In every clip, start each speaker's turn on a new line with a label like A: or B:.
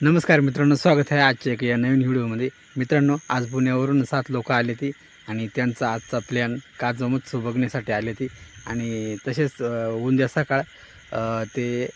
A: नमस्कार मित्रांनो स्वागत आहे आजच्या एक या नवीन व्हिडिओमध्ये. मित्रांनो आज पुण्यावरून सात लोक आले ती आणि त्यांचा आजचा प्लॅन काजमोत्सव बघण्यासाठी आले ती. आणि तसेच उद्या सकाळ ते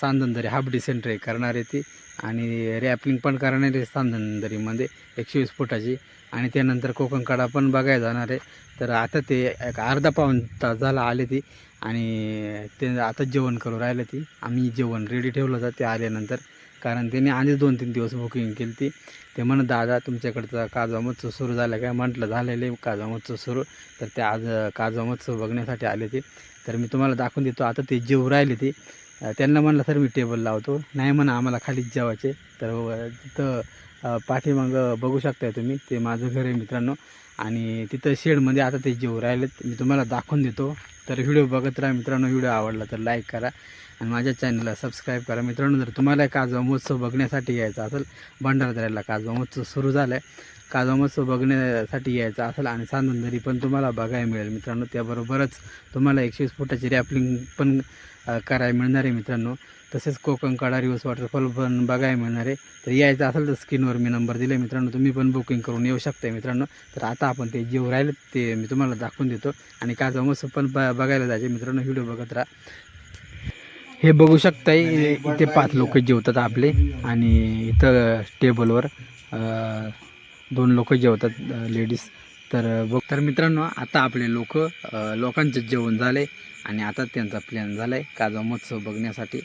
A: सांदनदरी हाफ सेंटर करणार आहे ती आणि रॅपलिंग पण करणार आहे सांदनदरीमध्ये एकशे वीस फुटाची. आणि त्यानंतर कोकणकडा पण बघायला जाणार आहे. तर आता ते एक अर्धा पाऊण तास झाला आले ती आणि ते आता जेवण करू राहिले ती. आम्ही जेवण रेडी ठेवलं होतं ते आल्यानंतर. कारण त्यांनी आधीच दोन तीन दिवस बुकिंग केली ती ते म्हणत दादा तुमच्याकडचा काजवा महोत्सव सुरू झाला काय म्हटलं झालेलं आहे काजवा महोत्सव सुरू. तर ते आज काजवा महोत्सव बघण्यासाठी आले ते. तर मी तुम्हाला दाखवून देतो आता ते जेव राहिले ते. त्यांना म्हणलं सर मी टेबल लावतो. नाही म्हणा आम्हाला खालीच जेवायचे तर तिथं पाठीमाग पाठीमागं बघू शकताय तुम्ही ते माझं घर आहे मित्रांनो. आणि तिथं शेडमध्ये आता ते जेव राहिलेत. मी तुम्हाला दाखवून देतो. तर व्हिडिओ बघत राहा मित्रांनो. व्हिडिओ आवडला तर लाईक करा. आणि माझ्या चॅनलला सबस्क्राईब करा. मित्रांनो जर तुम्हाला काजवा महोत्सव बघण्यासाठी यायचा असेल भंडारदऱ्याला काजवा महोत्सव सुरू झाला आहे काजवा महोत्सव बघण्यासाठी यायचा असेल आणि सांदनदरी पण तुम्हाला बघायला मिळेल मित्रांनो. त्याबरोबरच तुम्हाला एकशे वीस फुटाची रॅपलिंग पण करायला मिळणार आहे मित्रांनो. तसेच कोकण कडा रिवर्स वॉटरफॉल पण बघायला मिळणार आहे. तर यायचं असेल तर स्क्रीनवर मी नंबर दिले मित्रांनो. तुम्ही पण बुकिंग करून येऊ शकता मित्रांनो. तर आता आपण ते जेव राहिलं ते मी तुम्हाला दाखवून देतो. आणि काजवा महोत्सव पण ब बघायला जायचे मित्रांनो. व्हिडिओ बघत राहा. हे बघू शकताय इथे पाच लोक जेवतात आपले आणि इथं टेबलवर दोन लोक जेवतात लेडीज. तर बघ तर मित्रांनो आता आपले लोक लोकांचं जेवण झाले आणि आता त्यांचा प्लॅन झाला आहे काजवा महोत्सव बघण्यासाठी.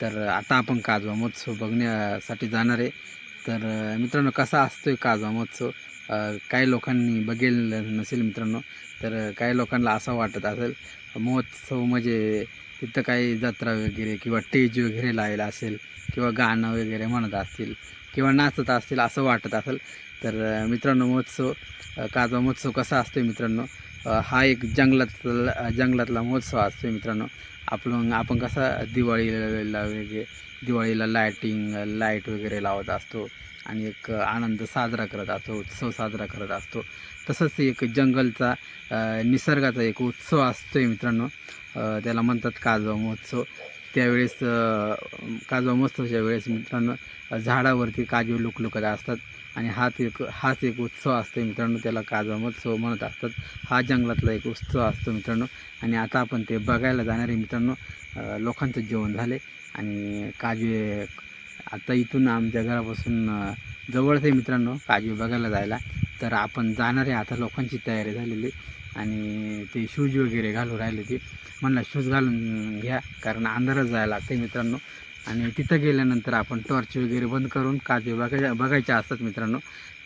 A: तर आता आपण काजवा महोत्सव बघण्यासाठी जाणार आहे. तर मित्रांनो कसा असतोय काजवा महोत्सव? काही लोकांनी बघेल नसेल मित्रांनो तर काही लोकांना असं वाटत असेल? महोत्सव म्हणजे तिथं काही जत्रा वगैरे किंवा टेज वगैरे लावलेला असेल किंवा गाणं वगैरे म्हणत असतील किंवा नाचत असतील असं वाटत असेल तर मित्रांनो महोत्सव काजवा महोत्सव कसा असतो मित्रांनो? हा एक जंगलातला जंगलातला महोत्सव असतो मित्रांनो. आपण आपण कसा दिवाळीला वगैरे दिवाळीला लायटिंग लाइट वगैरे लावत असतो आणि एक आनंद साजरा करत असतो उत्सव साजरा करत असतो. तसंच एक जंगलचा निसर्गाचा एक उत्सव असतोय मित्रांनो. त्याला म्हणतात काजवा महोत्सव. त्यावेळेस काजवा महोत्सवाच्या वेळेस मित्रांनो झाडावरती काजू लुकलुकत असतात आणि हाच एक हाच एक उत्सव असतो मित्रांनो. त्याला काजवा महोत्सव म्हणत असतात. हा जंगलातला एक उत्सव असतो मित्रांनो. आणि आता आपण ते बघायला जाणारे मित्रांनो. लोकांचं जेवण झाले आणि काजवे आता इथून आमच्या घरापासून जवळच आहे मित्रांनो काजवी बघायला जायला. तर आपण जाणार आहे आता लोकांची तयारी झालेली आणि ते शूज वगैरे घालून राहिले ते. म्हणलं शूज घालून घ्या कारण अंधारच जायला लागते मित्रांनो. आणि तिथं गेल्यानंतर आपण टॉर्च वगैरे बंद करून काजवे बघायच्या बघायच्या असतात मित्रांनो.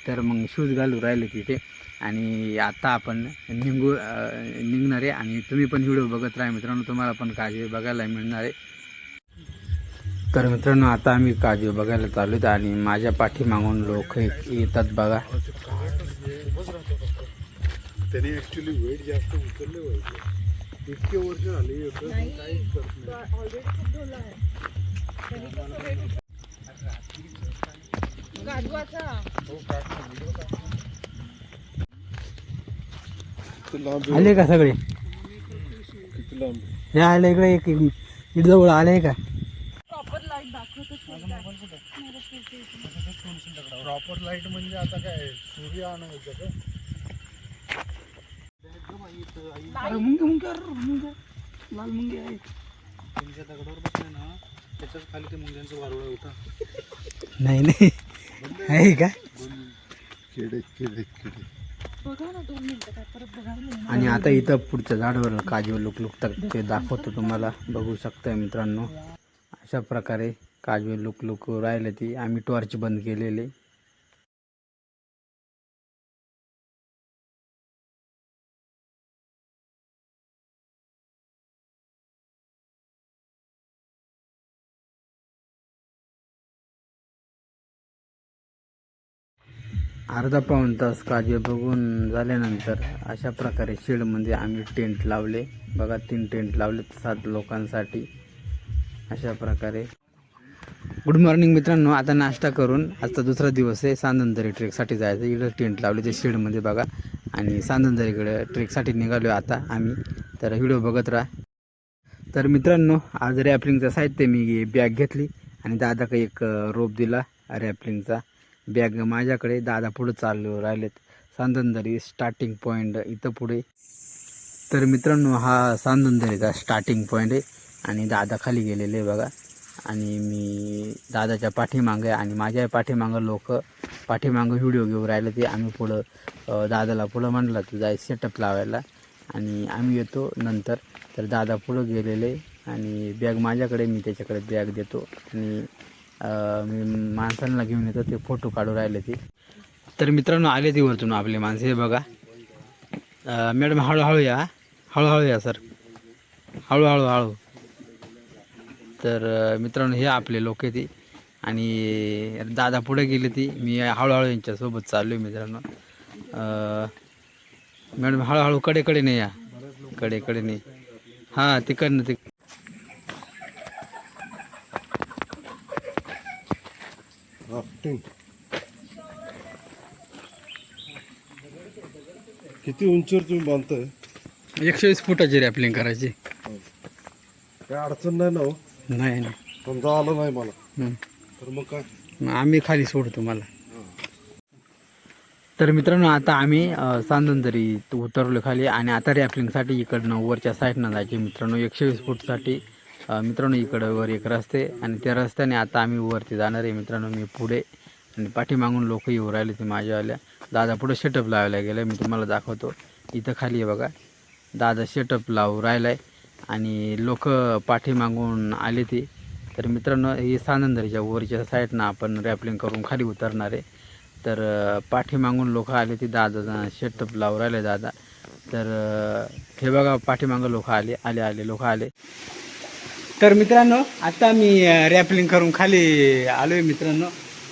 A: तर मग शूज घालून राहिले तिथे. आणि आता आपण निघू निघणार आहे. आणि तुम्ही पण व्हिडिओ बघत राहा मित्रांनो. तुम्हाला पण काजवे बघायला मिळणार आहे. तर मित्रांनो आता आम्ही काजवे बघायला चालू आहेत आणि माझ्या पाठीमागून लोक येतात बघा.
B: त्याने ऍक्च्युली वेट जास्त उचलले पाहिजे. इतके वर्ष झाले काहीच करत नाही?
A: आले का सगळे?
B: किती लांब आहे?
A: हे आले इकडे एक जवळ आले का
B: प्रॉपर लाइट म्हणजे आता काय सूर्य आणायचं का?
A: अरे मुंगे मुंगे अरे मुंगे. लाल मुंगे आहे
B: तुमच्या दगडावर बसले ना त्याच्याच खाली ते मुंग्यांचं वारुळ होता.
A: नाही नाही. आहे का?
B: किडे किडे किडे
A: आणि आता इथं पुढच्या झाडावर काजू लुक लुकतात ते दाखवतो तुम्हाला. बघू शकताय मित्रांनो. अशा प्रकारे काजवे लुक लुक राहिले ती. आम्ही टॉर्च बंद केलेले. अर्धा पाऊण तास काजवे बघून झाल्यानंतर अशा प्रकारे शेडमध्ये आम्ही टेंट लावले. बघा तीन टेंट लावले सात लोकांसाठी. अशा प्रकारे. गुड मॉर्निंग मित्रांनो आता नाश्ता करून आजचा दुसरा दिवस आहे. सांदनदरी ट्रेकसाठी जायचं. इकडं टेंट लावले ते शेडमध्ये बघा. आणि सांदनदरीकडे ट्रेकसाठी निघालो आता आम्ही. तर व्हिडिओ बघत राहा. तर मित्रांनो आज रॅपलिंगचं साहित्य मी बॅग घेतली आणि दादा काही एक रोप दिला. रॅपलिंगचा. बॅग माझ्याकडे दादा पुढं चालू राहिलेत. सांदनदरी स्टार्टिंग पॉईंट इथं पुढे. तर मित्रांनो हा सांदनदरीचा स्टार्टिंग पॉईंट आहे आणि दादा खाली गेलेले आहे बघा. आणि मी दादाच्या पाठीमागं आहे आणि माझ्या पाठीमागं लोक पाठीमागं व्हिडिओ घेऊन राहिले ते. आम्ही पुढं दादाला पुढं म्हणलं तू जाय सेटअप लावायला. आणि आम्ही येतो नंतर. तर दादा पुढं गेलेले आणि बॅग माझ्याकडे मी त्याच्याकडे बॅग देतो. आणि माणसांना घेऊन येतो ते फोटो काढू राहिले ते. तर मित्रांनो आले ती वरतून आपले माणसे हे बघा. मॅडम हळूहळू या हळूहळू या सर. हळूहळू हळू. तर मित्रांनो हे आपले लोक आहे ती. आणि दादा पुढे गेले ती. मी हळूहळू यांच्यासोबत चाललो आहे मित्रांनो मॅडम हळूहळू कडे कडे नाही या. कडे कडे नाही. हां तिकडनं ते
B: राफ्टिंग किती उंचीवर तुम्ही बांधताय?
A: एकशे वीस फुटाची रॅपलिंग करायची.
B: काय अडचण नाही ना हो?
A: नाही नाही.
B: समजा आलं नाही मला. तर मग काय?
A: मग आम्ही खाली सोडतो मला तर मित्रांनो आता आम्ही अ, सांदनदरी उतरलो खाली आणि आता रॅपलिंगसाठी इकडनं वरच्या साईडनं जायचे मित्रांनो. एकशे वीस फूटसाठी मित्रांनो इकडं वर एक रस्ते आणि त्या रस्त्याने आता आम्ही वरती जाणार आहे. मित्रांनो मी पुढे आणि पाठीमागून लोक येऊ राहिले ते माझ्यावाल्या दादा पुढे शेटअप लावायला गेलं मी तुम्हाला दाखवतो. इथं खाली आहे बघा. दादा शेटअप लावू राहिला आहे आणि लोक पाठीमागून आले ते. तर मित्रांनो हे सानंदरीच्या वरच्या साईडनं आपण रॅपलिंग करून खाली उतरणार आहे. तर पाठीमागून लोक आले ते दादा शेटअप लावून राहिले दादा. तर हे बघा पाठीमागं लोक आले आले आले लोक आले. तर मित्रांनो आता मी रॅपलिंग करून खाली आलो आहे मित्रांनो.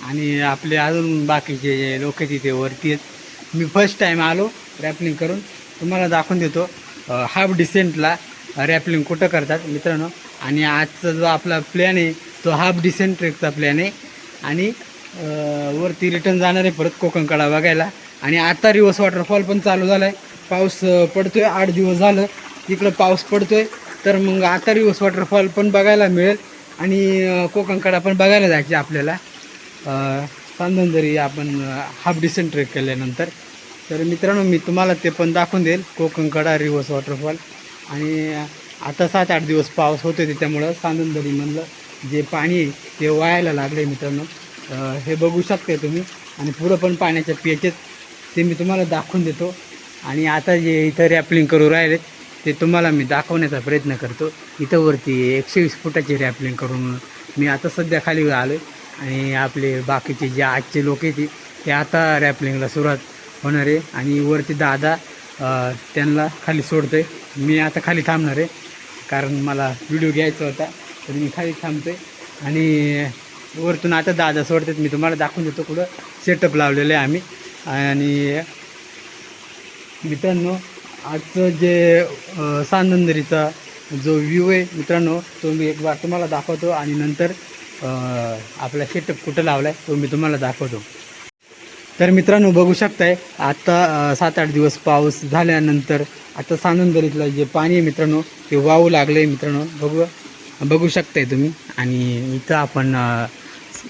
A: आणि आपले अजून बाकीचे जे लोक तिथे वरती आहेत. मी फर्स्ट टाईम आलो रॅपलिंग करून. तुम्हाला दाखवून देतो हाफ डिसेंटला रॅपलिंग कुठं करतात मित्रांनो. आणि आजचा जो आपला प्लॅन आहे तो हाफ डिसेंट ट्रेकचा प्लॅन आहे. आणि वरती रिटर्न जाणार आहे परत कोकणकडा बघायला. आणि आता रिवर्स वॉटरफॉल पण चालू झाला आहे पाऊस पडतो आहे आठ दिवस झालं. इकडं पाऊस पडतोय. तर मग आता रिवर्स वॉटरफॉल पण बघायला मिळेल. आणि कोकणकडा पण बघायला जायचे आपल्याला. सांदनदरी आपण हाफ डिसेंट ट्रेक केल्यानंतर. तर मित्रांनो मी तुम्हाला ते पण दाखवून देईल. कोकणकडा रिवर्स वॉटरफॉल आणि आता सात आठ दिवस पाऊस होतो त्याच्यामुळं सांदनदरीमधलं जे पाणी आहे ते लागलं आहे मित्रांनो. हे बघू शकते तुम्ही. आणि पुढं पण पाण्याच्या पेचेस ते मी तुम्हाला दाखवून देतो. आणि आता जे इथं रॅपलिंग करू राहिलेत ते तुम्हाला मी दाखवण्याचा प्रयत्न करतो. इथं वरती एकशे वीस फुटाची रॅपलिंग करून मी आता सध्या खाली आलो आहे आणि आपले बाकीचे जे आजचे लोक आहेत ते आता रॅपलिंगला सुरुवात होणार आहे. आणि वरती दादा त्यांना खाली सोडतो आहे मी आता खाली थांबणार आहे. कारण मला व्हिडिओ घ्यायचा होता तर मी खाली थांबतोय. आणि वरतून आता दादा सोडतात. मी तुम्हाला दाखवून देतो कुठं सेटअप लावलेलं आहे आम्ही. आणि मित्रांनो आजचं जे अ, सांदंदरीचा जो व्ह्यू आहे मित्रांनो तो मी एक बार तुम्हाला दाखवतो आणि नंतर आपला सेटअप कुठं लावला आहे तो मी तुम्हाला दाखवतो. तर मित्रांनो बघू शकताय आत्ता सात आठ दिवस पाऊस झाल्यानंतर आता सांदंदरीतलं जे पाणी आहे मित्रांनो ते वाहू लागलं आहे मित्रांनो. बघू बघू शकताय तुम्ही. आणि इथं आपण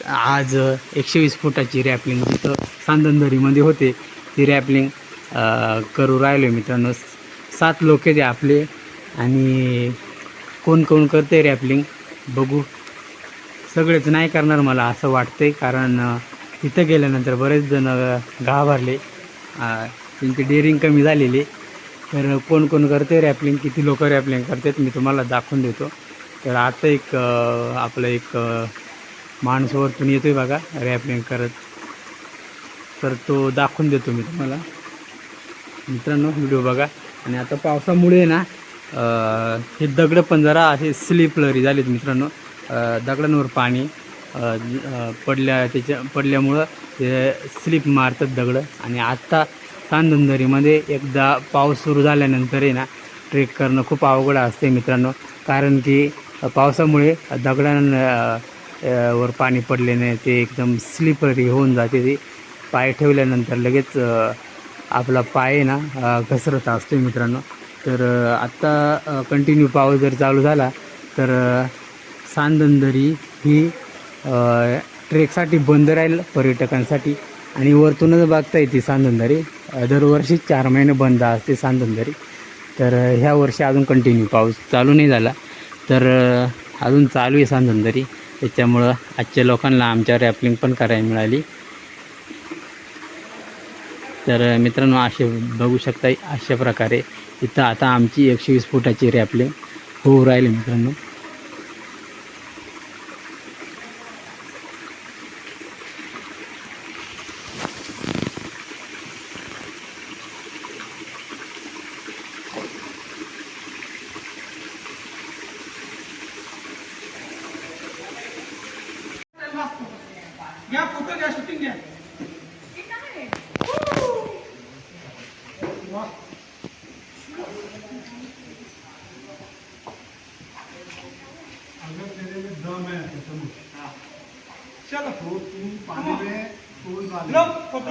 A: आज एकशे वीस फुटाची रॅपलिंग जिथं सांदंदरीमध्ये होते ती रॅपलिंग. करू राहिलो मित्रांनो सात लोक ते आपले आणि कोण कोण करते रॅपलिंग बघू. सगळेच नाही करणार मला असं वाटतंय कारण तिथं गेल्यानंतर बरेच जण घाबरले. त्यांची डेअरिंग कमी झालेली तर कोण कोण करते रॅपलिंग किती लोक रॅपलिंग करतात मी तुम्हाला दाखवून देतो. तर आता एक आपलं एक माणूस वरतून आहे बघा रॅपलिंग करत. तर तो दाखवून देतो मी तुम्हाला. मित्रांनो व्हिडिओ बघा. आणि आता पावसामुळे ना हे दगडं पण जरा असे स्लिपलरी झालेत मित्रांनो. दगडांवर पाणी पडल्या त्याच्या पडल्यामुळं ते स्लिप मारतात दगडं. आणि आत्ता सांदंदरीमध्ये एकदा पाऊस सुरू झाल्यानंतर आहे ना ट्रेक करणं खूप अवघड असते मित्रांनो. कारण की पावसामुळे दगडां वर पाणी पडल्याने ते एकदम स्लिपरी होऊन जाते. ते पाय ठेवल्यानंतर लगेच आपला पाय आहे ना घसरत असतो मित्रांनो. तर आत्ता कंटिन्यू पाऊस जर चालू झाला तर सांदंदरी ही ट्रेकसाठी बंद राहील पर्यटकांसाठी. आणि वरतूनच बघता येते सांदंदरी. दरवर्षी चार महिने बंद असते सांदंदरी. तर ह्या वर्षी अजून कंटिन्यू पाऊस चालू नाही झाला. तर अजून चालू आहे सांदंदरी. त्याच्यामुळं आजच्या लोकांना आमच्या रॅपलिंग पण करायला मिळाली. तर मित्रांनो असे बघू शकता अशा प्रकारे. इथं आता आमची एकशे वीस फुटाची रॅपले होऊ राहिली मित्रांनो
C: घ्या फोटो घ्या शूटिंग घ्या
B: अगर तेरे में दम है तो चलो
C: चलो
B: तो तुम पानी में तोड़ डालो
C: लो फोटो लो
B: और मैं तेरा पानी के अंदर से वीडियो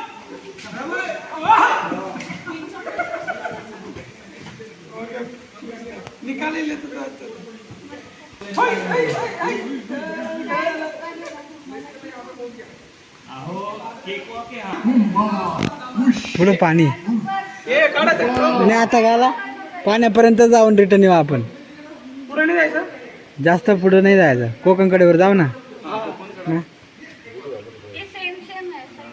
C: हाय, हाय.
A: पुढं पाणी. आणि आता गाला पाण्यापर्यंत जाऊन रिटर्न येऊ आपण.
C: पुढे नाही जायचं?
A: जास्त पुढं नाही जायचं. कोकणकडेवर जाऊ ना हं?
D: ये सेम सेम है सर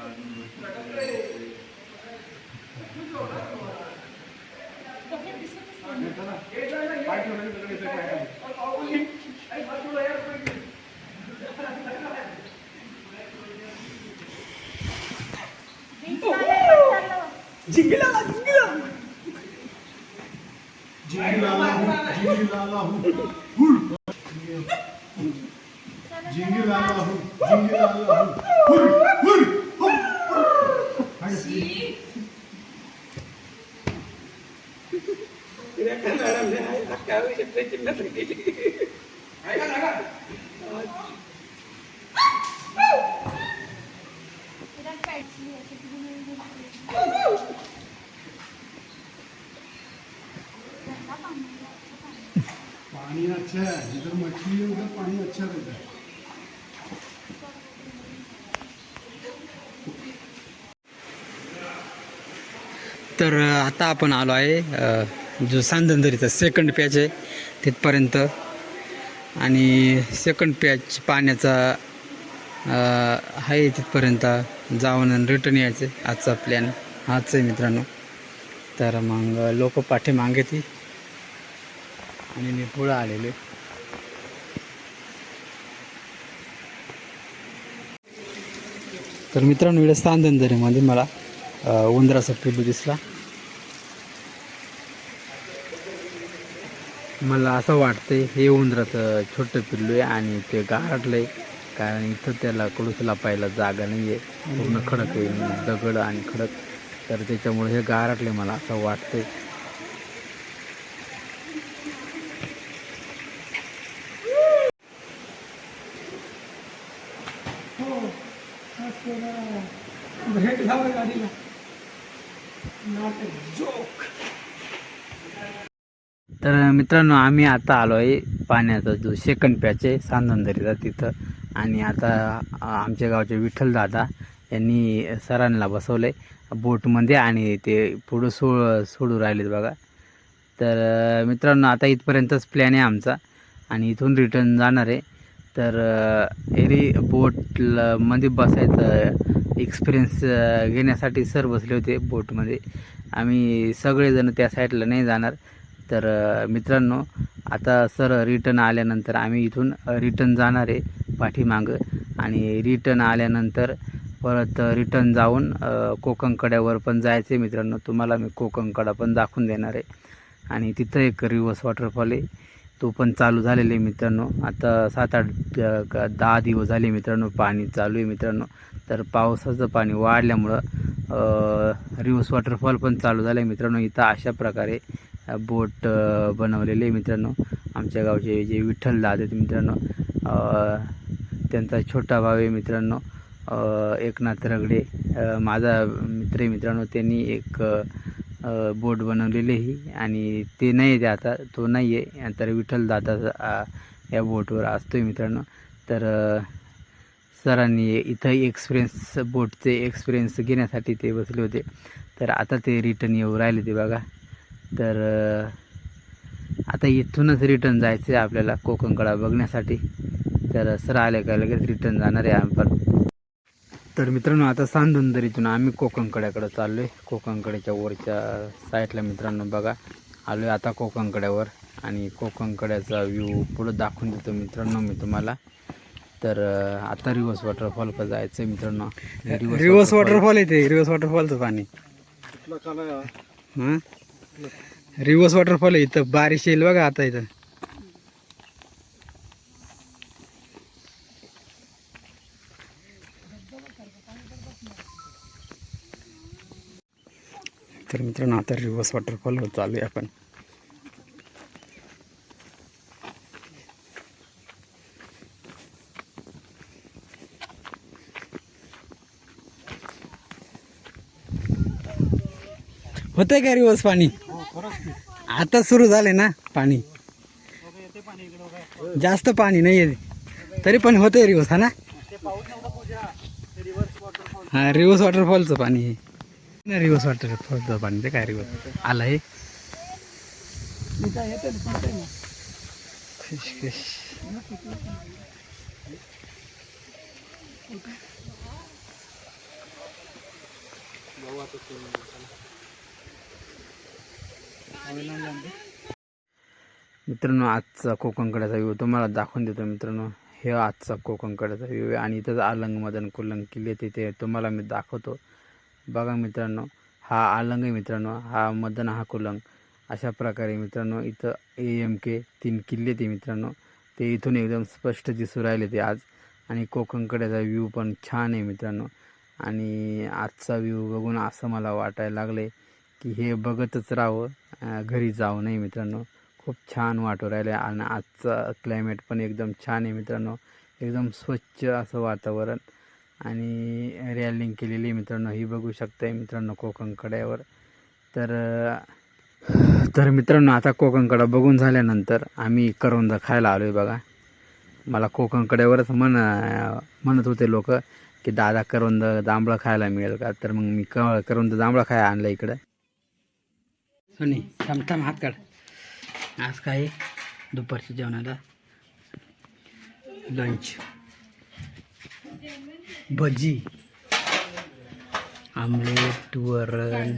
C: जिंगला जिंगला
B: जिंगी लाला हूँ जिंगी लाला हूँ हुल जिंगी लाला हूँ हूँ
C: काय
B: पानी अच्छा है इधर मछली है उधर पानी अच्छा रहता है
A: तर आता आपण आलो आहे जो सांदनदरीचा सेकंड पॅच आहे तिथपर्यंत. आणि सेकंड पॅच पाण्याचा आहे तिथपर्यंत जाऊन रिटर्न यायचं आजचा प्लॅन हाच आहे मित्रांनो. तर मग लोक पाठीमागे ती. आणि मी आलेले. तर मित्रांनो इकडे सांदनदरीमध्ये मला. उंदराचा पिल्लू दिसला मला असं वाटतंय हे उंदराचं छोटं पिल्लू आहे आणि ते गारटलं आहे कारण इथं त्याला कडूस पाहायला जागा नाही आहे पूर्ण खडक आहे दगड आणि खडक. तर त्याच्यामुळे हे गारटले मला असं वाटतंय.
C: ब्रेक लावा गाडीला. Not joke.
A: तर मित्रांनो आम्ही आता आलो आहे पाण्याचा जो सेकंड पॅच आहे सांदनदरीचा तिथं. आणि आता आमच्या गावचे विठ्ठल दादा यांनी सरांना बसवलं आहे बोटमध्ये आणि ते पुढं सो सोडू राहिलेत बघा. तर मित्रांनो आता इथपर्यंतच प्लॅन आहे आमचा. आणि इथून रिटर्न जाणार आहे. तर एरी बोटमध्ये बसायचं एक्सपिरियन्स घेण्यासाठी सर बसले होते बोटमध्ये. आम्ही सगळेजण त्या साईडला नाही जाणार. तर मित्रांनो आता सर रिटर्न आल्यानंतर आम्ही इथून रिटर्न जाणार आहे पाठीमागं. आणि रिटर्न आल्यानंतर परत रिटर्न जाऊन कोकणकड्यावर पण जायचं मित्रांनो. तुम्हाला मी कोकणकडा पण दाखवून देणार आहे. आणि तिथं एक रिवर्स वॉटरफॉल आहे. तो पण चालू झालेला आहे मित्रांनो. आता सात आठ दहा दिवस झाले मित्रांनो पाणी चालू आहे मित्रांनो. तर पावसाचं पाणी वाढल्यामुळं रिव्हर्स वॉटरफॉल पण चालू झालं आहे मित्रांनो. इथं अशा प्रकारे बोट बनवलेले आहे मित्रांनो. आमच्या गावचे जे विठ्ठल दाद आहेत मित्रांनो त्यांचा छोटा भाव आहे मित्रांनो एकनाथ रगडे. माझा मित्र मित्रांनो. त्यांनी एक बोट बनवलेली आणि ते नाही आहे ते आता तो नाही आहे. तर विठ्ठल दादा या बोटवर असतोय मित्रांनो. तर सरांनी इथं एक्सपिरियन्स बोटचे एक्सपिरियन्स घेण्यासाठी ते बसले होते. तर आता ते रिटर्न येऊ राहिले ते बघा. तर आता इथूनच रिटर्न जायचं आहे आपल्याला कोकणकडा बघण्यासाठी. तर सर आले का लगेच रिटर्न जाणार आहे आपण तर मित्रांनो आता सांदुंदरीतून आम्ही कोकणकड्याकडे चाललो आहे कोकणकड्याच्या वरच्या साईडला मित्रांनो बघा आलो आहे आता कोकणकड्यावर. आणि कोकणकड्याचा व्ह्यू पुढं दाखवून देतो मित्रांनो मी तुम्हाला. तर आता रिव्हर्स वॉटरफॉल का जायचं आहे मित्रांनो
B: रिव्हर्स
A: वॉटरफॉल येते रिव्हर्स वॉटरफॉलचं पाणी.
B: हा?
A: हां? रिव्हर्स वॉटरफॉल आहे इथं. बारिश येईल बघा आता इथं. तर मित्रांनो आता रिव्हर्स वॉटरफॉल चालू आहे आपण. होतंय का रिवर्स पाणी? आता सुरू झाले ना पाणी. जास्त पाणी नाही आहे तरी पण होतंय रिवर्स हा ना? हा रिवर्स वॉटरफॉलचं पाणी आहे. नाही रिवर्स वाटतं थोडं पाणी ते काय रिवर्स आलं आहे मित्रांनो आजचा कोकणकड्याचा व्ह्यू तुम्हाला दाखवून देतो मित्रांनो. हे आजचा कोकणकड्याचा व्ह्यू आहे आणि इथंच आलंग मदन कुलंग किल्ले तिथे तुम्हाला मी दाखवतो. बघा मित्रांनो हा आलंग आहे मित्रांनो हा मदन हा कुलंग अशा प्रकारे मित्रांनो इथं ए एम के तीन किल्ले ते मित्रांनो. ते इथून एकदम स्पष्ट दिसू राहिले ते आज. आणि कोकणकड्याचा व्ह्यू पण छान आहे मित्रांनो. आणि आजचा व्ह्यू बघून असं मला वाटायला लागलं आहे की हे बघतच राहावं. घरी जाऊ नये मित्रांनो. खूप छान वाटू राहिलं आहे आणि आजचा क्लायमेट पण एकदम छान आहे मित्रांनो. एकदम स्वच्छ असं वातावरण. आणि रॅलिंग केलेली आहे मित्रांनो. ही बघू शकताय मित्रांनो कोकण कड्यावर. तर तर मित्रांनो आता कोकण कडा बघून झाल्यानंतर आम्ही करवंद खायला आलो आहे बघा. मला कोकण कड्यावरच म्हण म्हणत होते लोक की दादा करवंद जांभळं खायला मिळेल का? तर मग मी क करवंद जांभळं खायला आणलं इकडं. सोनी थांब थांब हात काढ. आज काय दुपारच्या जेवणाला. लंच भजी. आमलेट वरण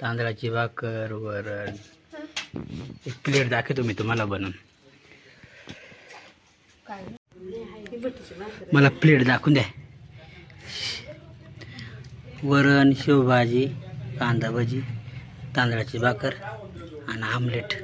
A: तांदळाची भाकर वरण. एक प्लेट दाखवतो मी तुम्हाला बनवून. मला प्लेट दाखवून द्या. वरण शेवभाजी कांदा भजी तांदळाची भाकर आणि आमलेट.